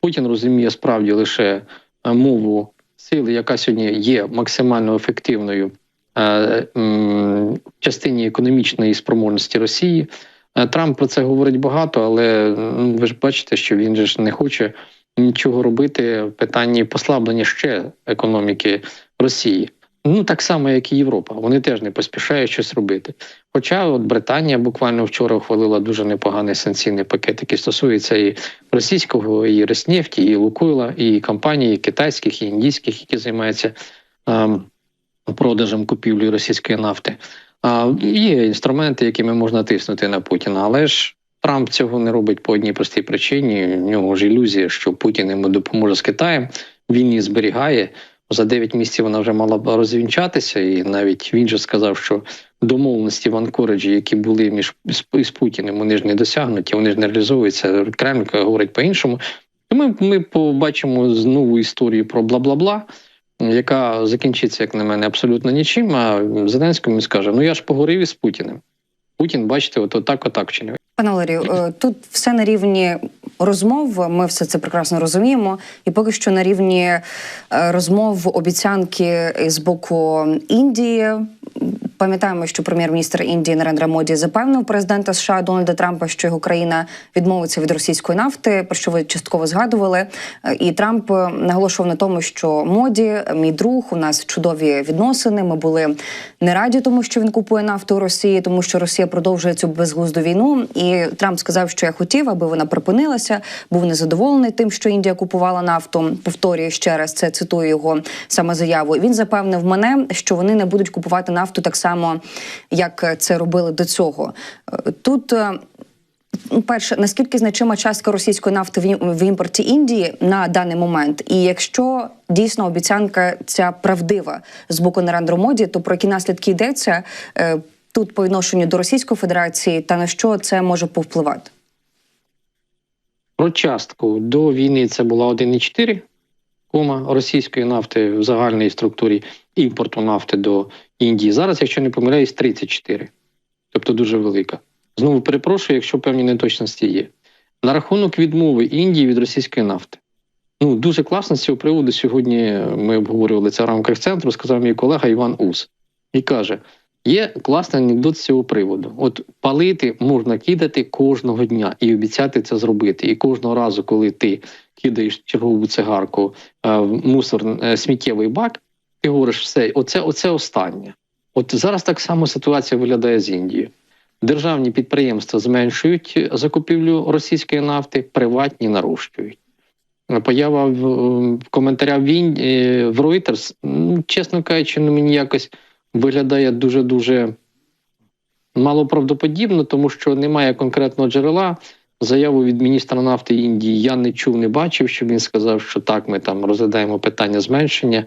Путін розуміє справді лише е, мову сили, яка сьогодні є максимально ефективною е, в частині економічної спроможності Росії. Е, Трамп про це говорить багато, але ну, ви ж бачите, що він же ж не хоче нічого робити в питанні послаблення ще економіки Росії. Ну так само, як і Європа. Вони теж не поспішають щось робити. Хоча от Британія буквально вчора ухвалила дуже непоганий санкційний пакет, який стосується і російського, і Роснефті, і Лукойла, і компаній і китайських, і індійських, які займаються ем, продажем купівлі російської нафти. А є інструменти, якими можна тиснути на Путіна, але ж Трамп цього не робить по одній простій причині. У нього ж ілюзія, що Путін йому допоможе з Китаєм. Він її зберігає. За 9 місяців вона вже мала б розвінчатися, і навіть він же сказав, що домовленості в Анкориджі, які були між з, Путіним, вони ж не досягнуті, вони ж не реалізовуються. Кремль говорить по-іншому. Ми, ми побачимо знову історію про бла-бла-бла, яка закінчиться, як на мене, абсолютно нічим. А Зеленському скаже: Ну я ж поговорив із Путіним. Путін, бачите, от отак, отак вчинив. Пане Валерію, е, тут все на рівні розмов. Ми все це прекрасно розуміємо. І поки що на рівні е, розмов обіцянки з боку Індії. Пам'ятаємо, що прем'єр-міністр Індії Нарендра Моді запевнив президента США Дональда Трампа, що його країна відмовиться від російської нафти, про що ви частково згадували. Е, І Трамп е, наголошував на тому, що моді, мій друг, у нас чудові відносини. Ми були не раді, тому що він купує нафту у Росії, тому що Росія продовжує цю безглузду війну. І Трамп сказав, що я хотів, аби вона припинилася. Був незадоволений тим, що Індія купувала нафту. Повторюю ще раз, це цитую його саме заяву. Він запевнив мене, що вони не будуть купувати нафту так само, як це робили до цього. Е, Тут е, ну, перше, наскільки значима частка російської нафти в імпорті Індії на даний момент, і якщо дійсно обіцянка ця правдива з боку Нарендру Моді, то про які наслідки йдеться е, тут по відношенню до Російської Федерації та на що це може повпливати? Про частку до війни це була 1,4 кома російської нафти в загальній структурі імпорту нафти до Індії. Зараз, якщо не помиляюсь, 34. Тобто дуже велика. Знову перепрошую, якщо певні неточності є. На рахунок відмови Індії від російської нафти. Ну, дуже класно з цього приводу. Сьогодні ми обговорювали це в рамках центру, сказав мій колега Іван Ус. І каже: є класний анекдот з цього приводу. От палити можна кидати кожного дня і обіцяти це зробити. І кожного разу, коли ти кидаєш чергову цигарку е, в мусор е, сміттєвий бак, ти говориш, все, оце, оце останнє. От зараз так само ситуація виглядає з Індією. Державні підприємства зменшують закупівлю російської нафти, приватні нарощують. Поява в, в коментарях в, Ін- е, в Reuters, ну, чесно кажучи, ну, мені якось виглядає дуже-дуже малоправдоподібно, тому що немає конкретного джерела. Заяву від міністра нафти Індії я не чув, не бачив, щоб він сказав, що так, ми там розглядаємо питання зменшення.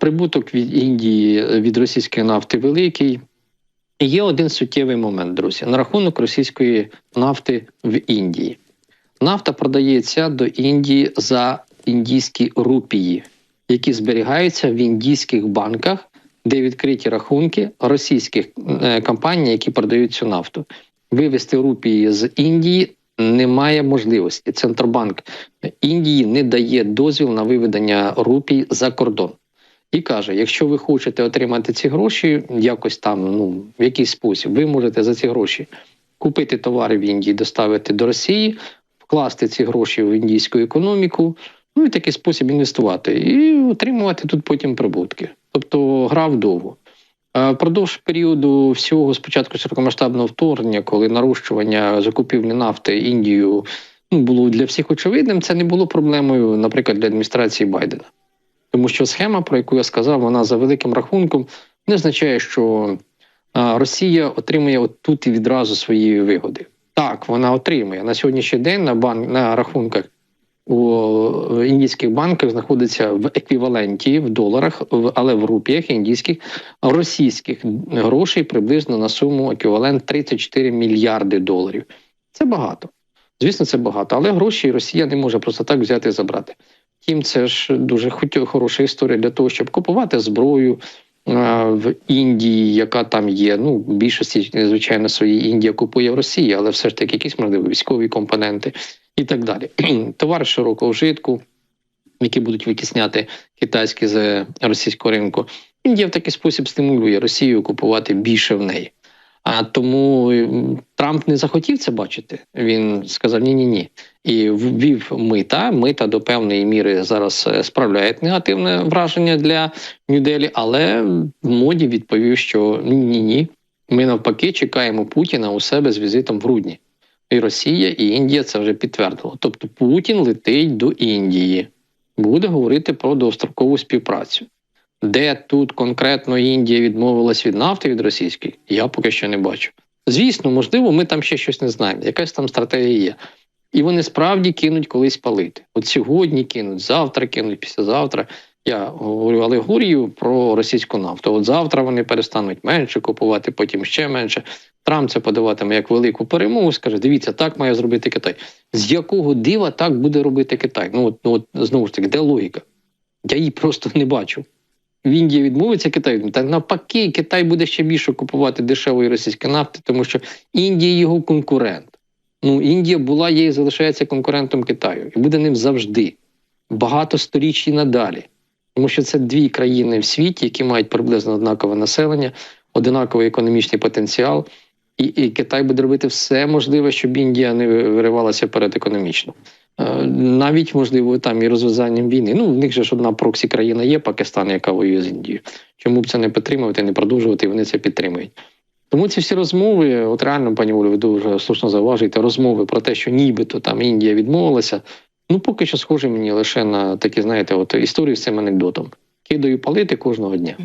Прибуток від Індії від російської нафти великий. Є один суттєвий момент, друзі, на рахунок російської нафти в Індії. Нафта продається до Індії за індійські рупії, які зберігаються в індійських банках, де відкриті рахунки російських е, компаній, які продають цю нафту. Вивести рупії з Індії немає можливості. Центробанк Індії не дає дозвіл на виведення рупій за кордон. І каже: якщо ви хочете отримати ці гроші, якось там, ну в якийсь спосіб, ви можете за ці гроші купити товари в Індії, доставити до Росії, вкласти ці гроші в індійську економіку, ну і такий спосіб інвестувати, і отримувати тут потім прибутки. Тобто гра вдовго. Е, Продовж періоду всього спочатку широкомасштабного вторгнення, коли нарощування закупівлі нафти Індією ну, було для всіх очевидним, це не було проблемою, наприклад, для адміністрації Байдена. Тому що схема, про яку я сказав, вона за великим рахунком не означає, що Росія отримує от тут і відразу свої вигоди. Так, вона отримує на сьогоднішній день на банк на рахунках у індійських банках знаходиться в еквіваленті в доларах, але в рупіях індійських російських грошей приблизно на суму еквівалент 34 мільярди доларів. Це багато. Звісно, це багато, але гроші Росія не може просто так взяти і забрати. Втім, це ж дуже хороша історія для того, щоб купувати зброю в Індії, яка там є. Ну, більшості, звичайно, свої Індія купує в Росії, але все ж таки якісь можливо військові компоненти. І так далі. Товари широкого вжитку, які будуть витісняти китайські з російського ринку. Індія в такий спосіб стимулює Росію купувати більше в неї. А тому Трамп не захотів це бачити. Він сказав ні, ні, ні. І ввів мита. Мита до певної міри зараз е, справляють негативне враження для Нью-Делі, але моді відповів, що ні, ні, ні. Ми навпаки чекаємо Путіна у себе з візитом в грудні. І Росія, і Індія це вже підтвердило. Тобто Путін летить до Індії, буде говорити про довгострокову співпрацю. Де тут конкретно Індія відмовилась від нафти від російської, я поки що не бачу. Звісно, можливо, ми там ще щось не знаємо. Якась там стратегія є. І вони справді кинуть колись палити. От сьогодні кинуть, завтра кинуть, післязавтра. Я говорю алегорію про російську нафту. От завтра вони перестануть менше купувати, потім ще менше. Трамп це подаватиме як велику перемогу. Скаже: дивіться, так має зробити Китай. З якого дива так буде робити Китай? Ну от, ну от знову ж таки, де логіка? Я її просто не бачу. В Індії відмовиться Китай. Та навпаки, Китай буде ще більше купувати дешевої російської нафти, тому що Індія його конкурент. Ну, Індія була, є і залишається конкурентом Китаю, і буде ним завжди. Багато сторіч надалі. Тому що це дві країни в світі, які мають приблизно однакове населення, однаковий економічний потенціал, і, і Китай буде робити все можливе, щоб Індія не виривалася перед економічно. Е, Навіть можливо там і розв'язанням війни. Ну в них же ж одна проксі країна є Пакистан, яка воює з Індією. Чому б це не підтримувати, не продовжувати? і Вони це підтримують. Тому ці всі розмови, от реально, пані Олю, ви дуже слушно зауважуєте, розмови про те, що нібито там Індія відмовилася. Ну поки що схоже мені лише на такі, знаєте, от історії з цим анекдотом. Кидаю палити кожного дня.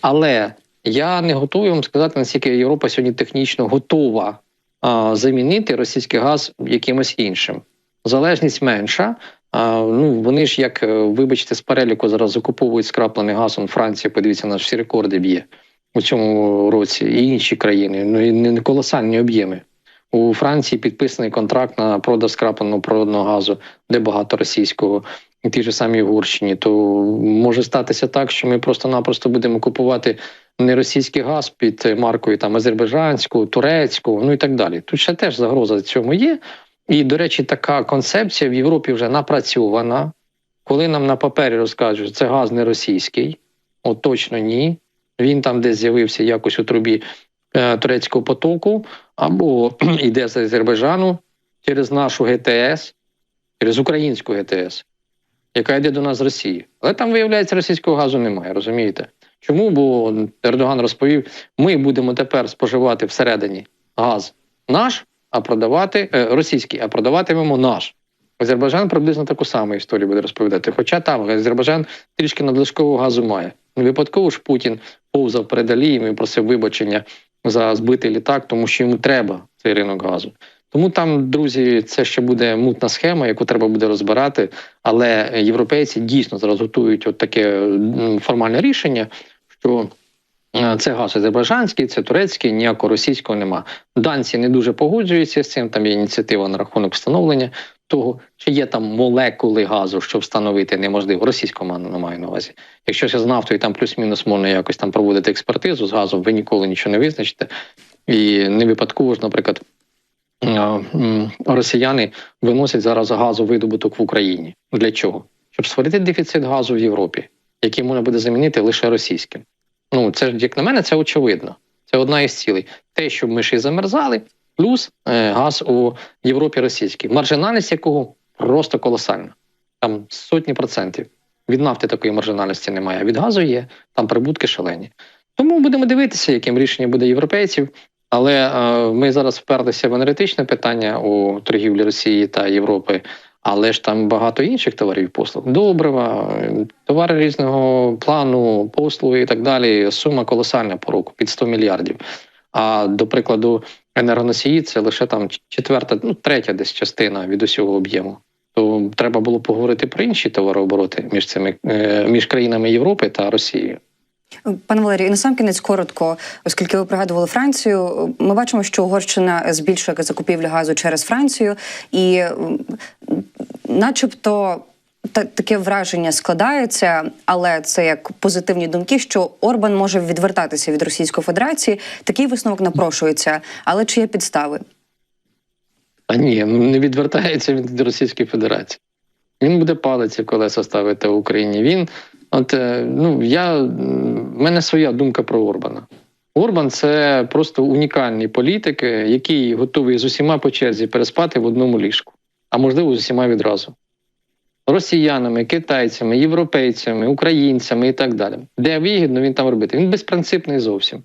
Але я не готовий вам сказати, наскільки Європа сьогодні технічно готова а, замінити російський газ якимось іншим. Залежність менша. А, ну вони ж, як е, вибачте, з переліку зараз закуповують скраплений газ. Он Франція, подивіться, на всі рекорди б'є у цьому році, і інші країни. Ну і не колосальні об'єми. У Франції підписаний контракт на продаж скрапленого природного газу, де багато російського, і ті ж самі Угорщині. То може статися так, що ми просто-напросто будемо купувати не російський газ під маркою там азербайджанську, турецьку, ну і так далі. Тут ще теж загроза цьому є. І, до речі, така концепція в Європі вже напрацьована. Коли нам на папері розкажуть, що це газ не російський, от точно ні. Він там десь з'явився якось у трубі турецького потоку, або йде з Азербайджану через нашу ГТС, через українську ГТС, яка йде до нас з Росії. Але там, виявляється, російського газу немає, розумієте? Чому? Бо Ердоган розповів: ми будемо тепер споживати всередині газ наш, а продавати е, російський, а продаватимемо наш. Азербайджан приблизно таку саму історію буде розповідати. Хоча там Азербайджан трішки надлишкового газу має. Не випадково ж Путін повзав перед Алієм і просив вибачення за збитий літак, тому що йому треба цей ринок газу. Тому там, друзі, це ще буде мутна схема, яку треба буде розбирати. Але європейці дійсно зараз готують от таке формальне рішення, що е, це газ азербайджанський, це турецький, ніякого російського нема. Данці не дуже погоджуються з цим. Там є ініціатива на рахунок встановлення того, чи є там молекули газу, що встановити неможливо. Російського маю маю на увазі. Якщо з нафтою там плюс-мінус можна якось там проводити експертизу з газом, ви ніколи нічого не визначите. І не випадково ж, наприклад, росіяни виносять зараз газовидобуток в Україні. Для чого? Щоб створити дефіцит газу в Європі, який можна буде замінити лише російським. Ну, це ж, як на мене, це очевидно. Це одна із цілей. Те, щоб ми ще й замерзали, плюс е, газ у Європі російський, маржинальність якого просто колосальна. Там сотні процентів. Від нафти такої маржинальності немає, а від газу є, там прибутки шалені. Тому будемо дивитися, яким рішенням буде європейців. Але е, ми зараз вперлися в енергетичне питання у торгівлі Росії та Європи. Але ж там багато інших товарів послуг. Добрива, товари різного плану, послуги і так далі. Сума колосальна по року під 100 мільярдів. А до прикладу, енергоносії це лише там четверта, ну третя десь частина від усього об'єму. То треба було поговорити про інші товарообороти між цими е, між країнами Європи та Росією. Пане Валерію, і насамкінець коротко, оскільки ви пригадували Францію, ми бачимо, що Угорщина збільшує закупівлю газу через Францію, і начебто. Та таке враження складається, але це як позитивні думки, що Орбан може відвертатися від Російської Федерації. Такий висновок напрошується. Але чи є підстави? А ні, ну не відвертається він від Російської Федерації. Він буде палиці колеса ставити в Україні. Він, от, е, ну, я, в мене своя думка про Орбана. Орбан це просто унікальний політик, який готовий з усіма по черзі переспати в одному ліжку, а можливо, з усіма відразу. Росіянами, китайцями, європейцями, українцями і так далі. Де вигідно він там робити? Він безпринципний зовсім.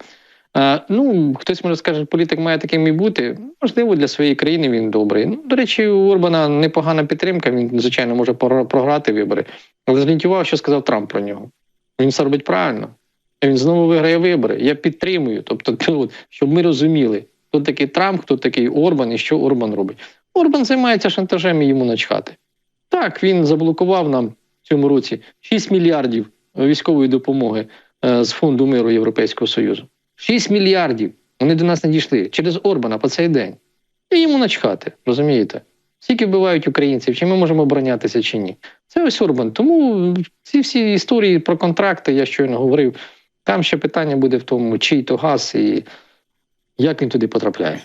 А, ну, хтось може скаже, політик має таким і бути. Можливо, для своєї країни він добрий. Ну, до речі, у Орбана непогана підтримка. Він, звичайно, може програти вибори. Але зорієнтував, що сказав Трамп про нього. Він все робить правильно. Він знову виграє вибори. Я підтримую. Тобто, ну, щоб ми розуміли, хто такий Трамп, хто такий Орбан і що Орбан робить. Орбан займається шантажем і йому начхати. Так, він заблокував нам в цьому році 6 мільярдів військової допомоги е, з фонду миру Європейського Союзу. 6 мільярдів. Вони до нас не дійшли через Орбана по цей день. І йому начхати, розумієте? Скільки вбивають українців, чи ми можемо оборонятися, чи ні. Це ось Орбан. Тому ці всі історії про контракти, я щойно говорив, там ще питання буде в тому, чий то газ і як він туди потрапляє.